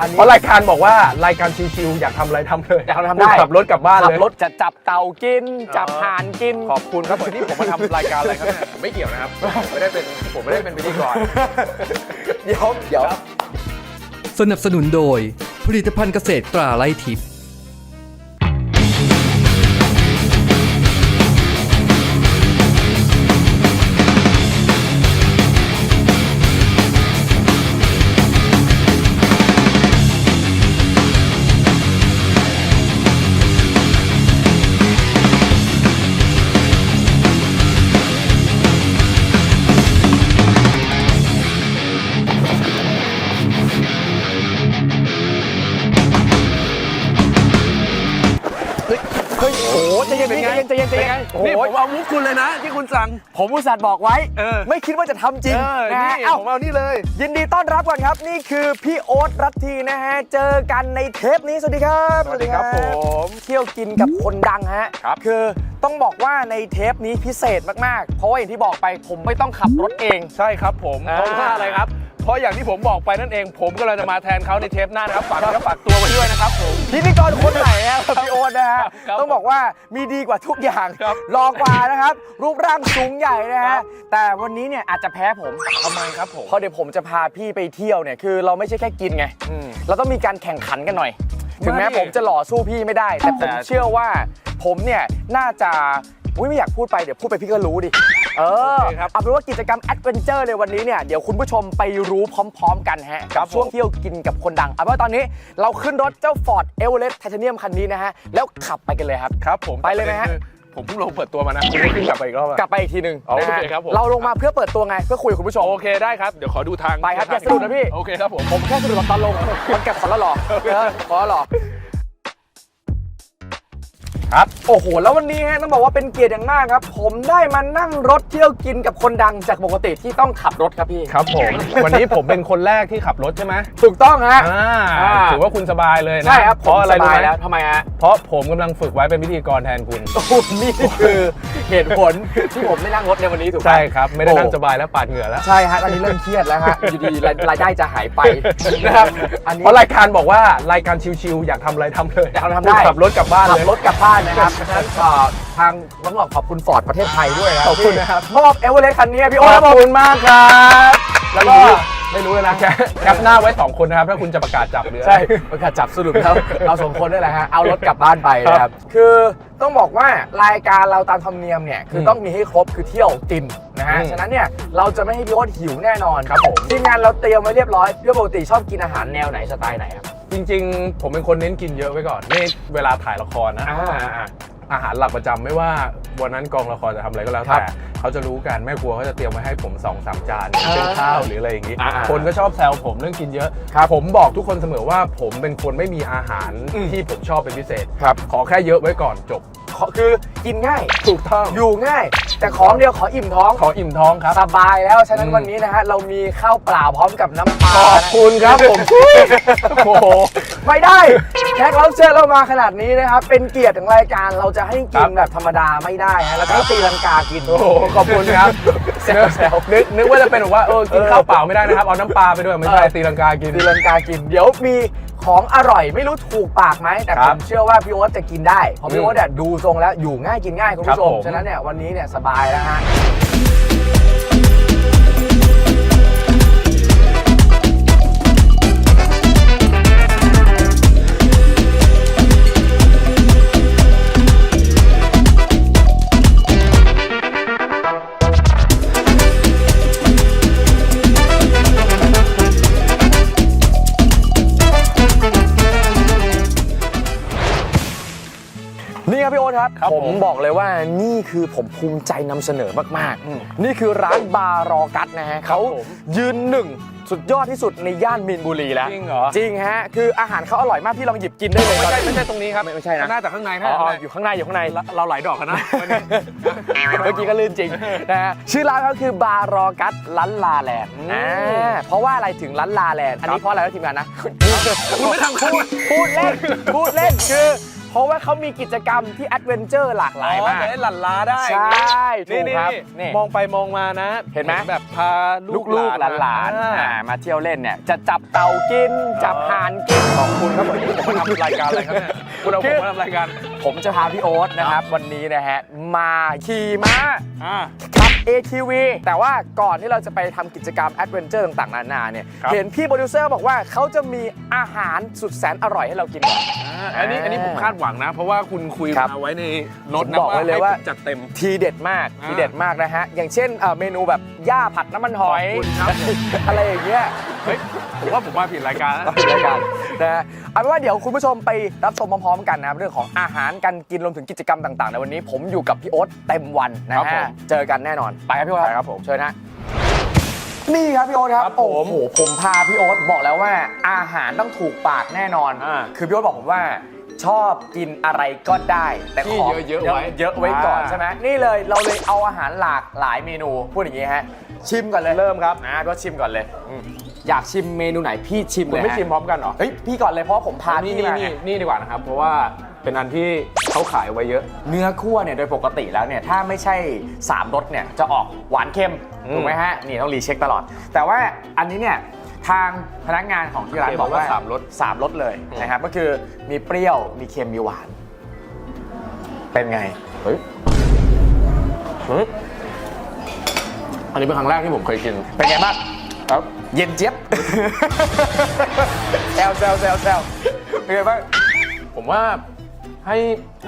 อันนี้ เพราะรายการบอกว่ารายการชิวๆอยากทำอะไรทำเลยอยากทำทำได้ขับรถกลับบ้านขัเลยบรถจะจับเต่ากิน จับห่านกิน ขอบคุณครับวันนี้ผมมาทำรายการอะไรครับเนี่ยผมไม่เกี่ยวนะครับผมไม่ได้เป็นผมไม่ได้เป็นพิธีกร เดี๋ยวเดี๋ยว สนับสนุนโดย ผลิตภัณฑ์เกษตรตราไร่ทิพย์เฮ้ย เย็นใจเย็นใจเย็นโอ้นี่โหผมเอามุกคุณเลยนะ ที่คุณสั่ง ผมอุตส่าห์บอกไว้ เออไม่คิดว่าจะทำจริงเออนะฮะนี่เอ้าผมเอานี่เลย ยินดีต้อนรับก่อนครับ นี่คือพี่โอ๊ตรัตทีนะฮะ เจอกันในเทปนี้ สวัสดีครับสวัสดีครับผม เที่ยวกินกับคนดังฮะครับ คือต้องบอกว่าในเทปนี้พิเศษมากๆ เพราะว่าอย่างที่บอกไปผมไม่ต้องขับรถเอง ใช่ครับผมอ่าเพราะว่าอะไรครับ เพราะอย่างที่ผมบอกไปนั่นเอง ผมก็เลยจะมาแทนเขาในเทปหน้านะครับฝากแล้วฝากตัวไว้ด้วยนะครับผม พิธีกรคนไหนครับพี่โอ๊ตนะฮะครับต้องบอกว่ามีดีกว่าทุกอย่างครับรอกว่านะครับ รูปร่างสูงใหญ่นะครัฮะบ แต่วันนี้เนี่ยอาจจะแพ้ผม ทำไมครับผม เพราะเดี๋ยวผมจะพาพี่ไปเที่ยวเนี่ยคือเราไม่ใช่แค่กินไง อืมเราต้องมีการแข่งขันกันหน่อย ถึงแม้ไม่ผมจะหล่อสู้พี่ไม่ได้ แต่ผมแต่ เชื่อว่าผมเนี่ยน่าจะ อุ๊ยไม่อยากพูดไปเดี๋ยวพูดไปพี่ก็รู้ดิ เออ โอเคครับเอาเป็นว่ากิจกรรมแอดเวนเจอร์ในวันนี้เนี่ยเดี๋ยวคุณผู้ชมไปรู้พร้อมๆกันฮะครักับช่วงผมเที่ยวกินกับคนดัง เอาเป็นว่าตอนนี้เราขึ้นรถเจ้า Ford e v e r e s t Titanium คันนี้นะฮะแล้วขับไปกันเลยครับ ครับผมไปเลยไหมฮะ ผมเพิ่งลงเปิดตัวมานะคุณได้ขึ้นกลับไปอีกรอบอะ กลับไปอีกทีหนึ่งโอเคนะฮะครับผม เราลงมาเพื่อเปิดตัวไงเพื่อคุยกับคุณผู้ชม โอเคได้ครับ เดี๋ยวขอดูทางไปครับอย่าสะดุดนะพี่ โอเคครับผม ผมแค่สะดุดกับตอนลงมันแก็บขอแล้วหรอเออขอแล้วหรอ ครับโอ้โห แล้ววันนี้ฮะต้องบอกว่าเป็นเกียรติอย่างมากครับ ผมได้มานั่งรถเที่ยวกินกับคนดังจากปกติที่ต้องขับรถครับพี่ ครับผม วันนี้ผมเป็นคนแรกที่ขับรถใช่ไหมถูกต้องฮะอ่าอ่าถือว่าคุณสบายเลยนะใช่ครับเพราะอะไรผมสรู้บายไหมแล้วทำไมฮะเพราะผมกำลังฝึกไว้เป็นพิธีกรแทนคุณ โอ้โหนี่คือเหตุผลที่ผมไม่นั่งรถในวันนี้ถูกไหม ใช่ครับ ไม่ได้นั่งโอ้ สบายแล้วปาดเหงื่อแล้วใช่ฮะตอนนี้เริ่มเครียดแล้วฮะอยู่ดีๆรายรายได้จะหายไปนะครับอันนี้ เพราะรายการบอกว่ารายการชิวๆอยากทำอะไรทำเลยอยากทำทำได้ขับรถกลับบ้านขัเลบยรถกลับบ้านนะครับฉะนั้นเอ่อทางต้องบอกขอบคุณฟอร์ดประเทศไทยด้วยนะขอบคุณนะครับมอบเอเวอเรสต์คันนี้ให้พี่โอ๊ขตอครับบผมคุณมากครับ แล้วก็ก็ไม่รู้เลยนะแคปแคปหน้าไว้ 2 คนนะครับ ถ้าคุณจะประกาศจับหรืออะไร ใช่ประกาศจับสรุปแล้ว เราสองคนนี่แหละฮะ เอารถกลับบ้านไปนะครับ คือต้องบอกว่ารายการเราตามธรรมเนียมเนี่ย คือมต้องมีให้ครบคือเที่ยวกินนะฮะ อืมฉะนั้นเนี่ย เราจะไม่ให้พี่โอ๊ตหิวแน่นอนครับผม ทีมงานเราเตรียมไว้เรียบร้อยพี่โอ๊ตปกติชอบกินอาหารแนวไหนสไตล์ไหนครับ จริง ๆ ผมเป็นคนเน้นกินเยอะไว้ก่อนนี่เวลาถ่ายละครนะ อ่าอ่า อาหารหลักประจำไม่ว่าวันนั้นกองละครจะทำอะไรก็แล้วครัแต่บเขาจะรู้กันแม่ครัวเขาจะเตรียมไว้ให้ผม2อสามจานอ่าเป็นข้าวหรืออะไรอย่างนี้ อ่าอ่าคนก็ชอบแซวผมเรื่องกินเยอะครับผมบอกทุกคนเสมอว่าผมเป็นคนไม่มีอาหารอืมที่ผมชอบเป็นพิเศษ ครับ ขอแค่เยอะไว้ก่อนจบ ขอคือกินง่าย ถูกต้อง อยู่ง่าย แต่ของเดียวขออิ่มท้อง ขออิ่มท้องครับ สบายแล้ว ฉะนั้นอืมวันนี้นะฮะเรามีข้าวเปล่าพร้อมกับน้ำปลาขอบคุณครับผมโอ้โหไม่ได้แขกรับเชิญเรามาขนาดนี้นะครับ เป็นเกียรติของรายการเราจะให้กินครับแบบธรรมดาไม่ได้ฮะแล้วก็ตีลังกากิน โอ้โหขอบคุณครับแซวแซวนึกนึกว่าจะเป็นแบบว่าเออกินเออข้าวเปล่าไม่ได้นะครับเอาน้ำปลาไปด้วยไม่ใช่เออตีลังกากินตีลังกากิน เดี๋ยวมี ของอร่อยไม่รู้ถูกปากไหมแต่คผรับมเชื่อว่าพี่โอ๊ตจะกินได้เพราะพี่อืมโอ๊ตเนี่ยดูทรงแล้วอยู่ง่ายกินง่ายคุณครับผู้ชมผม ฉะนั้นเนี่ยวันนี้เนี่ยสบายแล้วฮะ ครับพี่โอ๊ตครับครับผมผมบอกเลยว่านี่คือผมภูมิใจนำเสนอมากอืมๆ นี่คือร้านบาร์รอกัสนะฮะเขาผมยืนหนึ่งสุดยอดที่สุดในย่านมีนบุรีแล้วจริงเหรอ จริงฮะคืออาหารเขาอร่อยมากพี่ลองหยิบกินได้เลยไม่ใช่ไม่ใช่ตรงนี้ครับไม่ไม่ใช่นะน่าจะข้างในอ๋น่าอจะอยู่ข้างในอยู่ข้างใน เราเราหลายดอกกันนะวันนี้ เมื่อกี้ก็ลื่นจริงนะฮะชื่อร้านก็คือบาร์รอกัสลันลาแลนด์อืมอ่าเพราะว่าอะไรถึงลันลาแลนด์อันนี้เพราะอะไรนะทีมงานนะ คุณไม่ทำพูดพูดเล่น พูดเล่นคือพเพ ราะว่าเขามีกิจกรรมที่แอดเวนเจอร์หลากหลายมากอ๋อจะได้หลั่นล้าได้ใช่ถูนี่กนี่ครับนี่นี่มองไปมองมานะเห็นไหม แบบพาลูลูกกลูกหลานหลานๆอ่าอ่ามาเที่ยวเล่นเนี่ยจะจับเต่ากิน จับห่านกินของคุณครับผม คุณทำรายการอะไรครับเนี่ยคุณเอาผมมาทำรายการ ผมจะพาพี่โอ๊ตนะครับ วันนี้นะฮะ มาขี่ม้าอ่า ขับ ATV แต่ว่าก่อนที่เราจะไปทำกิจกรรมแอดเวนเจอร์ต่างๆ นานาเนี่ย ครับ เห็นพี่โปรดิวเซอร์บอกว่าเขาจะมีอาหารสุดแสนอร่อยให้เรากินก่อนอันนี้อันนี้ผมคาดหวังนะ เพราะว่าคุณคุยครับมาไว้ในรถผมนะบอกไว้เลยว่า ให้ผมจัดเต็ม ทีเด็ดมากอ่า ทีเด็ดมากนะฮะ อย่างเช่นเอ่อเมนูแบบย่าผัดน้ำมันหอยขอบคุณครับอะไรอย่างเงี้ยเฮ้ยผมว่าผมมาผิดรายการแล้ว รายการนะฮะเอาเป็นว่าเดี๋ยวคุณผู้ชมไปรับชมพร้อมๆกันนะครับเรื่องของอาหารการกินรวมถึงกิจกรรมต่างๆในวันนี้ ผมอยู่กับพี่โอ๊ตเต็มวันนะครับผฮะมเจอกันแน่นอนไปครับพี่โอ๊ตไปครับผม เชิญฮะนี่ครับพี่โอ๊ตครับครับผมโอ้โหผมพาพี่โอ๊ตบอกแล้วว่า อาหารต้องถูกปากแน่นอน อ่าคือพี่โอ๊ตบอกผมว่าชอบกินอะไรก็ได้ แต่ที่ขอเยอะๆไว้เยอะไว้ก่อนอ่า ใช่ไหมนี่เลยเราเลยเอาอาหารหลากหลายเมนูพูดอย่างนี้ฮะชิมก่อนเลยเริ่มครับอ่าพี่โอ๊ตชิมก่อนเลยอืมอยากชิมเมนูไหนพี่ชิมคุเลณยไม่ฮะชิมพร้อมกันเหรอเฮ้ยพี่ก่อนเลยเพราะผมพานี่พี่นี่มานี่ไง นี่ดีกว่านะครับ เพราะว่า เป็นอันที่เขาขายไว้เยอะ เนื้อคั่วเนี่ยโดยปกติแล้วเนี่ยถ้าไม่ใช่ 3รสเนี่ยจะออกหวานเค็มอืม ถูกไหมฮะนี่ต้องรีเช็คตลอด แต่ว่าอันนี้เนี่ยทางพนักงานของที่ร้านโอเคบอกว่าบอกว่าสามรสสามรสเลยอืมนะครับก็คือมีเปรี้ยวมีเค็มมีหวาน เป็นไง เฮ้ยเฮ้ยอันนี้เป็นครั้งแรกที่ผมเคยกิน เป็นไงบ้าง ครับ เย็นเจี๊ยบ แซวแซวแซวแซวเป็นไงบ้าง ผมว่า ให้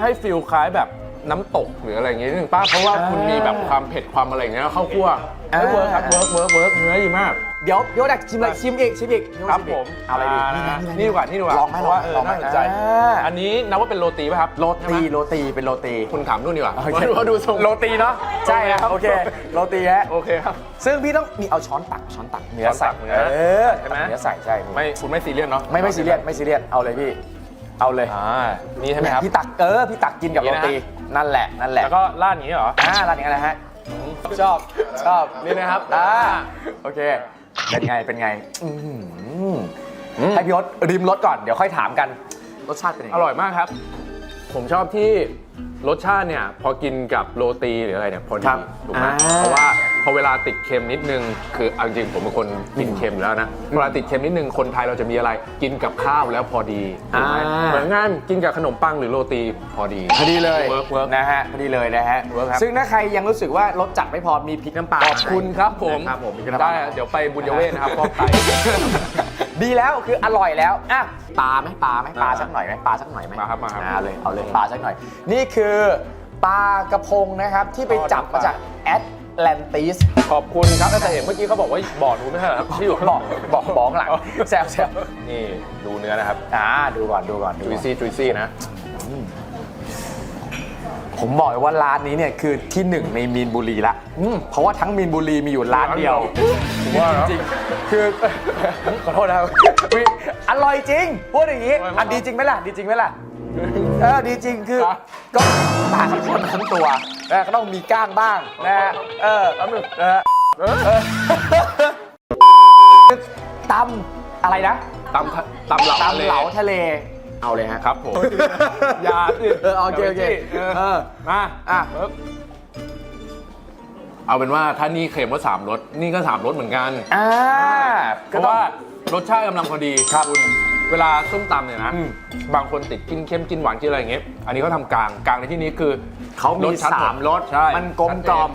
ให้ฟิลคล้ายแบบน้ำตกหรืออะไรอย่างงี้นิดนึงป้าเพราะว่าอ่าคุณมีแบบความเผ็ดความอะไรอย่างเงี้ยเข้าคั่วอ่าเวิร์กครับเวิร์กเวิร์กเวิร์กเนื้อดีมาก เดี๋ยวเดี๋ยวดักชิมเลยชิมอีกชิมอีกครับชิอีกผมเอาอะไรดีอ่านี่ไงนี่ดีกว่านี่ดีกว่าลองไหมเพราะว่าเออลองไหมน่าสนใจอ่าอันนี้นับว่าเป็นโรตีป่ะครับโรตีใช่ไหมโรตีเป็นโรตีคุณถามนู่นดีกว่าโอเคเพราะดูทรงโรตีเนาะใช่ครับโอเคโรตีฮะโอเคครับซึ่งพี่ต้องมีเอาช้อนตักช้อนตักเนื้อใส่ช้อนตักเนื้อเออใช่ไหมเนื้อใส่ใช่ไม่คุณไม่ซีเรียสเนาะไม่ไม่ซีเรียสไม่ซีเรียสเอาเลยพี่ เอาเลยอ่านี่ใช่ไหมครับ พี่ตักเออพี่ตักกินกับอย่างโรนี้นะตีนั่นแหละนั่นแหละแล้วก็ราดอย่างนี้เหรออ่าร้านนี้อะไรฮะชอบชอบนี่นะครับอ่าโอเค เป็นไงเป็นไงอื้อหืออืมให้พี่ยศริมรสก่อนเดี๋ยวค่อยถามกันรสชาติเป็นยังอไงร่อยมากครับ ผมชอบที่รสชาติเนี่ยพอกินกับโรตีหรืออะไรเนี่ยพอดีถูกไหมเพราะว่า พอเวลาติดเค็มนิดนึง คือเอาจริงๆผมเป็นคนกินเค็มอยู่แล้วนะเวลาติดเค็มนิดนึงคนไทยเราจะมีอะไรกินกับข้าวแล้วพอดีถูกไหมเหมือนงานกินกับขนมปังหรือโรตีพอดี พอดีเลยเวิร์กเวิร์ก นะฮะพอดีเลยนะฮะเวิร์กครับ ซึ่งถ้าใครยังรู้สึกว่ารสจัดไม่พอมีพริกน้ำปลาขอบคุณครับผมนะครับผมมีพริกน้ำปได้ลาเดี๋ยวไปบุญยเวทนะครับฟอกไต ดีแล้วคืออร่อยแล้วอะปลาไหมปลาไหมปลาอ่าสักหน่อยไหมปลาสักหน่อยไหมมาครับมาครับเอาเลยเอาเลยปลาสักหน่อย นี่คือปลากระพงนะครับที่ไปจับมาจากแอต แลนติส ขอบคุณครับแต่เห็นเมื่อกี้เขาบอกว่าบ่อนู้นไม่ใช่เหรอครับที่อยู่บอกบอกบอกหลังแซวแซวนี่ดูเนื้อนะครับอ่าดูก่อนดูก่อนดูจุก่ยอนซี่จุยซี่นะ ผมบอกเลยว่าร้านนี้เนี่ยคือที่หนึ่งในมีนบุรีละเพราะว่าทั้งมีนบุรีมีอยู่ร้านเดียวผมว่าแล้วจริงๆคือ ขอโทษนะครับอุ๊ยอร่อยจริงพูดอย่างนี้อร่อยมาก อันดีจริงไหมล่ะดีจริงไหมล่ะ เออดีจริงคือครับ ก็ปลาทั้งคนทั้งตัวนะก็ต้องมีก้างบ้างนะฮะเออแป๊บนึงเออเออเออตำอะไรนะตำตำเหลาตำเหลาทะเล เอาเลยฮะครับผมอยาสิเออโอเคโอเคเออเออมาอะ ปึ๊บเอาเป็นว่าถ้านี่เค็มว่าสามรสนี่ก็สามรสเหมือนกัน อ่าเพราะว่ารสชาติกำลังพอดีครับณ เวลาส้มตำเนี่ยนะอืมบางคนติดกินเค็มกินหวานกินอะไรอย่างเงี้ยอันนี้เขาทำกลางกลางในที่นี้คือเขามีชัดหสามรสใช่มันกลมกล่อม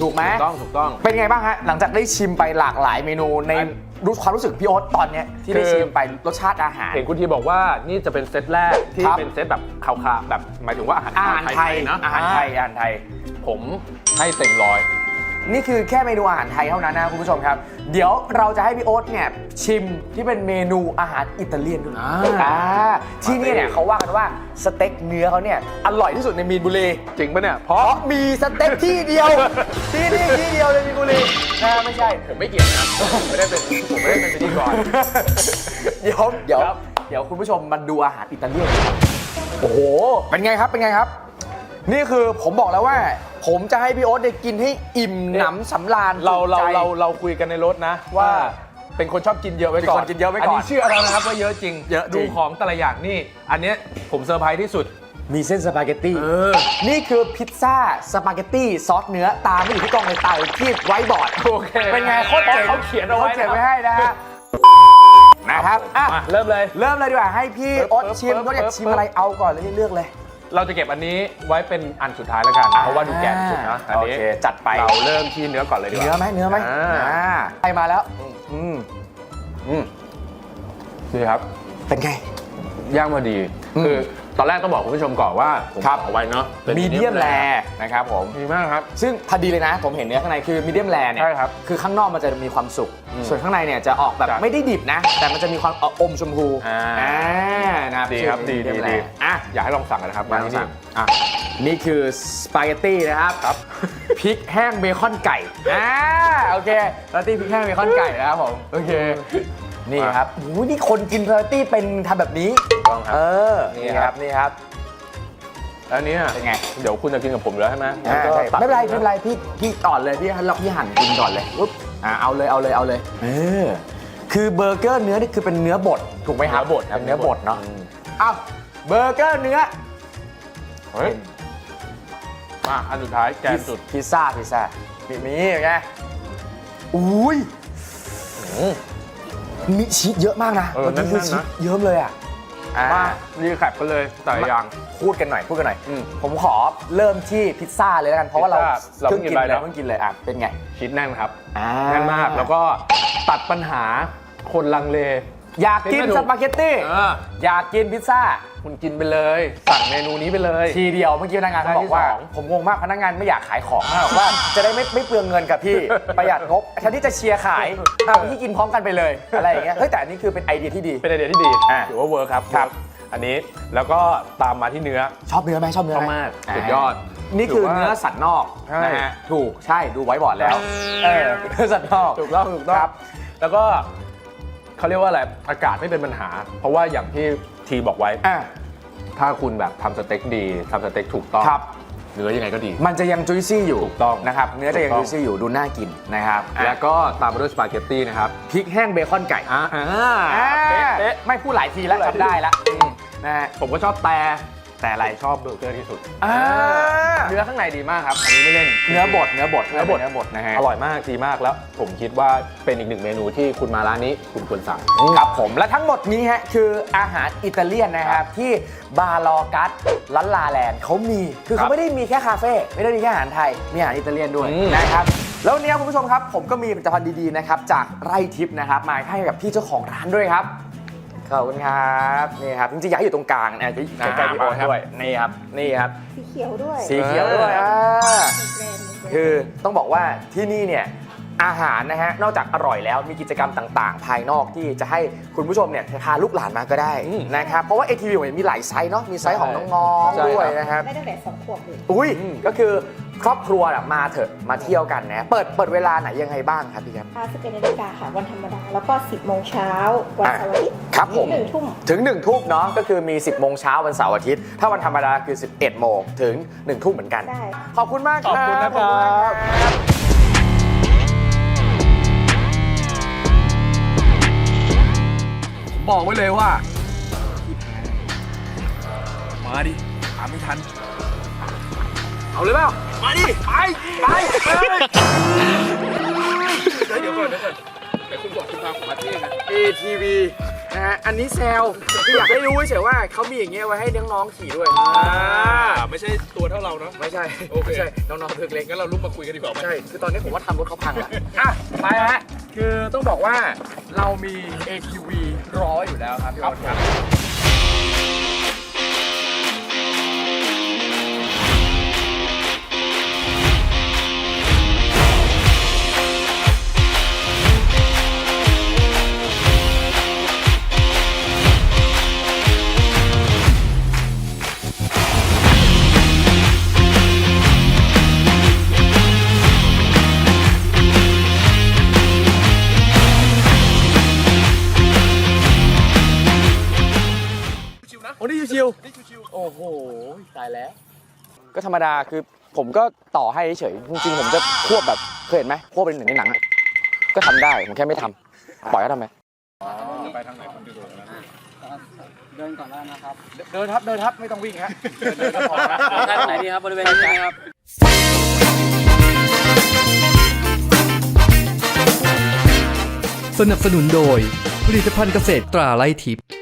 ถูกไหมถูกต้องถูกต้อง เป็นไงบ้างฮะหลังจากได้ชิมไปหลากหลายเมนูในอันรู้ความรู้สึกพี่โอ๊ตตอนเนี้ยที่ได้คือชิมไปรสชาติอาหาร เห็นคุณทีบอกว่านี่จะเป็นเซตแรกที่ครับเป็นเซตแบบขาวๆแบบหมายถึงว่าอาหารอาหารไทยนะอาหารไทยอาหารไทย ผมให้เต็มร้อย นี่คือแค่เมนูอาหารไทยเท่านั้นนะคุณผู้ชมครับ เดี๋ยวเราจะให้พี่โอ๊ตเนี่ยชิมที่เป็นเมนูอาหารอิตาเลียนด้วยอ่าอ่าที่นี่เนี่ยเขาว่ากันว่าสเต็กเนื้อเขาเนี่ยอร่อยที่สุดในมีนบุรี จริงปะเนี่ย เพเพราะราะมีสเต็กที่เดียว ที่นี่ที่เดียวในมีนบุรีนะไม่ใช่ ผมไม่เกี่ยวนะผมไม่ได้เป็นผมไม่ได้เป็นพิธีกร เดี๋ยวเดี๋ยวครับ เดี๋ยวคุณผู้ชมมาดูอาหารอิตาเลียนกันครับโอ้โห เป็นไงครับ เป็นไงครับ นี่คือผมบอกแล้วว่า ผมจะให้พี่โอ๊ตได้กินให้อิ่มหนำสำราญเราเราจุใจเราเราคุยกันในรถนะว่าเป็นคนชอบกินเยอะไว้ก่อนเป็นคนกินเยอะไว้ก่อนนนี้เชื่อเรานะครับว่าเยอะจริงเยอะจริงดูของแต่ละอย่างนี่อันเนี้ยผมเซอร์ไพรส์ที่สุด มีเส้นสปาเกตตี้เออนี่คือพิซซ่าสปาเกตตี้ซอสเนื้อตามไม่อยู่ที่กล้องเลยตายที่ไว้บอร์ดโอเคเป็นไงโคตรเจ๋งเขาเขียนเอาไว้เขาเขียนไว้ให้นะฮะนะครับอะมาเริ่มเลย เริ่มเลยดีกว่าให้พี่ปึ๊บโอ๊ตปึ๊บชิมปึ๊บโอ๊ตอยากปึ๊บชิมอะไรเอาก่อนเลยเลือกเลย เราจะเก็บอันนี้ไว้เป็นอันสุดท้ายแล้วกัน เพราะว่าดูแก่ที่สุดนะอันโอนี้เคจัดไป เราเริ่มที่เนื้อก่อนเลยดีกว่าเนื้อไหมเนื้อไหมอ่า อ่าไปมาแล้ว อืมอืมดีครับ เป็นไง ย่างมาดี อืมคือ ตอนแรกต้องบอกคุณผู้ชมก่อนว่าผมครับ เอาไว้เนาะป็น มีเดียม medium แร rare นะครับผม ดีมากครับ ซึ่งพอดีเลยนะ ผมเห็นเนื้อข้างในคือมีเดียมแรเนี่ยใช่ครับคือข้างนอกมันจะมีความสุกอืมส่วนข้างในเนี่ยจะออกแบบจ้ะไม่ได้ดิบนะ แต่มันจะมีความออมชมพูอ่านะครับดีครับดีดี medium ดี rare อะอยากให้ลองสั่งกันนะครับมาร้านที่ที่นี่นี่ อะนี่คือสปาเกตตี้นะครับครับ พริกแห้งเบคอนไก่อ่าโอเคสปาเกตตี้พริกแห้งเบคอนไก่นะครับผมโอเค นี่ครับโอ้โหนี่คนกินสปาเกตตี้เป็นทำแบบนี้ ต้องครับเออนี่ครับนี่ครับ แล้วอันนี้เป็นไง เดี๋ยวคุณจะกินกับผมอยู่แล้วใช่ไหมอ่างั้นก็ใช่ ตัดไม่เป็นไรไม่เป็นไรพี่พี่ก่อนเลยพี่เราพี่หั่นกินก่อนเลยปุ๊บอ่าเอาเลยเอาเลยเอาเลยเออคือเบอร์เกอร์เนื้อนี่คือเป็นเนื้อบดถูกไหมครับเนื้อบดครับเป็นเนื้อบดเนาะอืมอ้าวเบอร์เกอร์เนื้อเฮ้ยมาอันสุดท้ายแกนสุดพิซซ่าพิซซ่ามีมีไงอุ้ยอื มมีชีสเยอะมากนะเออมื่กี้คือแน่นๆชีนะสเยิ้มเลยอะอ่ามารีแคปกันเลยแต่ละอย่าง พูดกันหน่อยพูดกันหน่อย อืมผมขอเริ่มที่พิซซ่าเลยแล้วกัน เพราะว่าเราพิซซ่าเราเพิ่งเพิ่งกิกินนไปเลยเนอะเพิ่งกินเลยอะเป็นไงชีสแน่นครับอ่าแน่นมากแล้วก็ตัดปัญหาคนลังเล อยากกินเป็นไม่ถูสกปาเกตตี้เออ อยากกินพิซซ่า คุณกินไปเลย สั่งเมนูนี้ไปเลย ทีเดียวเมื่อกี้พนักงานเขาบอกว่า ได้ที่สอง ผมงงมากพนักงานไม่อยากขายของมากบอกว่าจะได้ไม่ไม่เปลืองเงินกับพี่ ประหยัดงบแทนที่จะเชียร์ขายเอาพี่กินพร้อมกันไปเลยอะไรอย่างเงี้ยเฮ้ยแต่อันนี้คือเป็นไอเดียที่ดี เป็นไอเดียที่ดีอะ ถือว่าเวิร์คครับครับ อันนี้แล้วก็ตามมาที่เนื้อชอบเนื้อไหมชอบเนื้อชอบไหมากสุดยอด นี่คือถือว่าเนื้อสัตว์นอกใช่ นะฮะถูกใช่ดูไว้บอร์ดแล้วเออเนื้อสัตว์นอก ถูกต้องถูกต้องครับ แล้วก็เขาเรียกว่าอะไรอากาศไม่เป็นปัญหา เพราะว่าอย่างที่ ทีบอกไว้ อะ ถ้าคุณแบบทำสเต็กดีทำสเต็กถูกต้องครับ เนื้อยังไงก็ดี มันจะยังจุยซี่อยู่ถูกต้องนะครับเนื้อจะยังถูกต้จุองยซี่อยู่ดูน่ากินนะครับอะแล้วก็ตามมาด้วยสปาเกตตี้นะครับพริกแห้งเบคอนไก่อ่าอ่าเป๊ะเป๊ะไม่พูดหลายทีแล้วพูดหลายทีจำได้ละอืมนะฮะ ผมก็ชอบแต่ แต่อะไรชอบเบอร์เกอร์ที่สุดอ่า เนื้อข้างในดีมากครับอันนี้ไม่เล่นเนื้อบดเนื้อบดเนื้อบดเนื้อบดนะฮะอร่อยมากดีมากแล้ว ผมคิดว่าเป็นอีกหนึ่งเมนูที่คุณมาร้านนี้คุณควรสั่ง ครับผมและทั้งหมดนี้ฮะคืออาหารอิตาเลียนนะครับที่บาลอกัสลันลาแลนด์เขามีคือครัเขาบไม่ได้มีแค่คาเฟ่ไม่ได้มีแค่อาหารไทยมีอาหารอิตาเลียนด้วยอืม นะครับแล้ววันนี้คุณผู้ชมครับ ผมก็มีผลิตภัณฑ์ดีๆนะครับจากไร่ทิพย์นะครับมาให้กับพี่เจ้าของร้านด้วยครับ ขอบคุณครับนี่ครับจริงๆอยากให้อยู่ตรงกลางนะจะใกล้ๆพี่โอ๊ตด้วยนี่ครับนี่ครับ สีเขียวด้วยสีเขียวด้วยอ่าเป็นแบรนด์เป็นแบรนด์คือต้องบอกว่าที่นี่เนี่ยอาหารนะฮะนอกจากอร่อยแล้วมีกิจกรรมต่างๆ ภายนอกที่จะให้คุณผู้ชมเนี่ยพาลูกหลานมาก็ได้อืมนะครับเพราะว่า ATV เนี่ยมีหลายไซส์เนาะมีไซส์ของน้องใช่ๆด้วยครับนะครับได้ตั้งแต่สองขวบเลย อุ้ยก็คือ ครอบครัวน่ะมาเถอะมาเที่ยวกันนะเปิดเปิดเวลาไหนยังไงบ้างครับพี่ครับพาสิบเอ็ดนาฬิกาค่ะ วันธรรมดา แล้วก็ 10 โมงเช้าวันเสาร์อาทิตย์ครับผมหนึ่งทุ่มถึง 1 ทุ่มเนาะก็คือมี 10 โมงเช้าวันเสาร์อาทิตย์ ถ้าวันธรรมดาคือ 11 โมงถึง 1 ทุ่มเหมือนกัน ได้ ขอบคุณมากขอบคุณนะครับขอณมากครับบอกไว้เลยว่า มาดิตามไม่ทัน เอาเลยเปล่า มาดิ ไป ไปไปเดี๋ยวก่อนเดี๋ยวก่อนแต่คุณบอกคุณพาผมมาเที่ยวนะ ATV นะฮะ อันนี้แซวคืออยากให้รู้เฉยๆว่าเขามีอย่างเงี้ยไว้ให้น้องๆขี่ด้วยอ่าไม่ใช่ตัวเท่าเราเนาะ ไม่ใช่โอเค ไม่ใช่ น้องๆเล็ก งั้นเราลุกมาคุยกันดีกว่าไหมๆใช่ คือตอนนี้ผมว่าทำรถเขาพังละอะ ไปฮะ คือต้องบอกว่าเรามี ATV รอไว้อยู่แล้วครับพี่บอลครับ ตายแล้ว ก็ธรรมดาคือผมก็ต่อให้เฉยจริงๆผมจะควบแบบเคยเห็นไหมควบเป็นหนึ่งในหนังอะก็ทำได้ผมแค่ไม่ทำปล่อยก็ทำไปไปทางไหนคนดนเดินก่อนแล้วนะครับ เดินทับเดินทับไม่ต้องวิ่งฮะเดิเดินก็พอนะทานไหนดีครับบริเวณนี้ครับสนับสนุนโดยผลิตภัณฑ์เกษตรตราไรทิพย์